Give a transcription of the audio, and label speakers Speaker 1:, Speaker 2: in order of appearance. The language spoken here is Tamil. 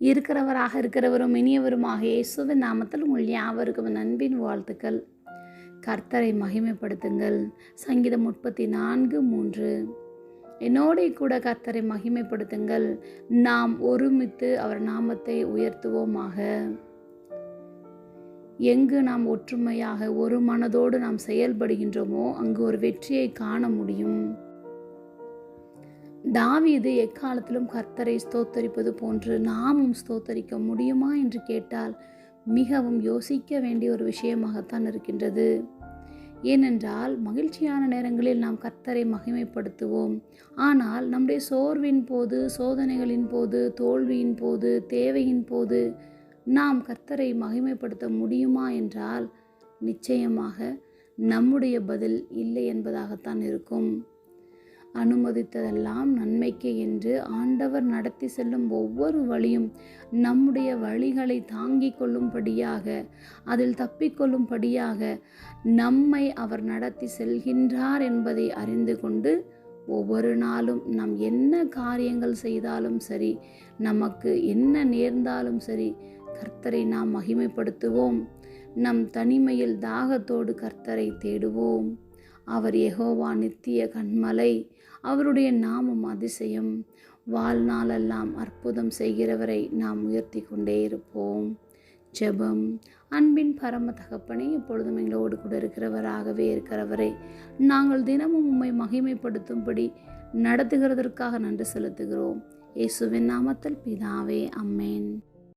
Speaker 1: இருக்கிறவராக இருக்கிறவரும் இனியவருமாக இயேசுவின் நாமத்தில் உங்கள் யாவருக்கும் நண்பின் அன்பின் வாழ்த்துக்கள். கர்த்தரை மகிமைப்படுத்துங்கள். சங்கீதம் முப்பத்தி நான்கு மூன்று. என்னோட கூட கர்த்தரை மகிமைப்படுத்துங்கள். நாம் ஒருமித்து அவர் நாமத்தை உயர்த்துவோமாக. எங்கு நாம் ஒற்றுமையாக ஒரு மனதோடு நாம் செயல்படுகின்றோமோ அங்கு ஒரு வெற்றியை காண முடியும். தாவீது எக்காலத்திலும் கர்த்தரை ஸ்தோத்தரிப்பது போன்று நாமும் ஸ்தோத்தரிக்க முடியுமா என்று கேட்டால் மிகவும் யோசிக்க வேண்டிய ஒரு விஷயமாகத்தான் இருக்கின்றது. ஏனென்றால் மகிழ்ச்சியான நேரங்களில் நாம் கர்த்தரை மகிமைப்படுத்துவோம். ஆனால் நம்முடைய சோர்வின் போது சோதனைகளின் போது தோல்வியின் போது தேவையின் போது நாம் கர்த்தரை மகிமைப்படுத்த முடியுமா என்றால் நிச்சயமாக நம்முடைய பதில் இல்லை என்பதாகத்தான் இருக்கும். அனுமதித்ததெல்லாம் நன்மைக்கு என்று ஆண்டவர் நடத்தி செல்லும் ஒவ்வொரு வழியும் நம்முடைய வழிகளை தாங்கிக் கொள்ளும்படியாக அதில் தப்பிக்கொள்ளும்படியாக நம்மை அவர் நடத்தி செல்கின்றார் என்பதை அறிந்து கொண்டு ஒவ்வொரு நாளும் நாம் என்ன காரியங்கள் செய்தாலும் சரி நமக்கு என்ன நேர்ந்தாலும் சரி கர்த்தரை நாம் மகிமைப்படுத்துவோம். நம் தனிமையில் தாகத்தோடு கர்த்தரை தேடுவோம். அவர் எகோவா நித்திய கண்மலை அவருடைய நாமம் அதிசயம். வாழ்நாளெல்லாம் அற்புதம் செய்கிறவரை நாம் உயர்த்தி கொண்டே இருப்போம். ஜெபம். அன்பின் பரம தகப்பனே எப்பொழுதும் எங்களோடு கூட இருக்கிறவராகவே இருக்கிறவரை நாங்கள் தினமும் உம்மை மகிமைப்படுத்தும்படி நடத்துகிறதற்காக நன்றி செலுத்துகிறோம். இயேசுவின் நாமத்தில் பிதாவே அம்மேன்.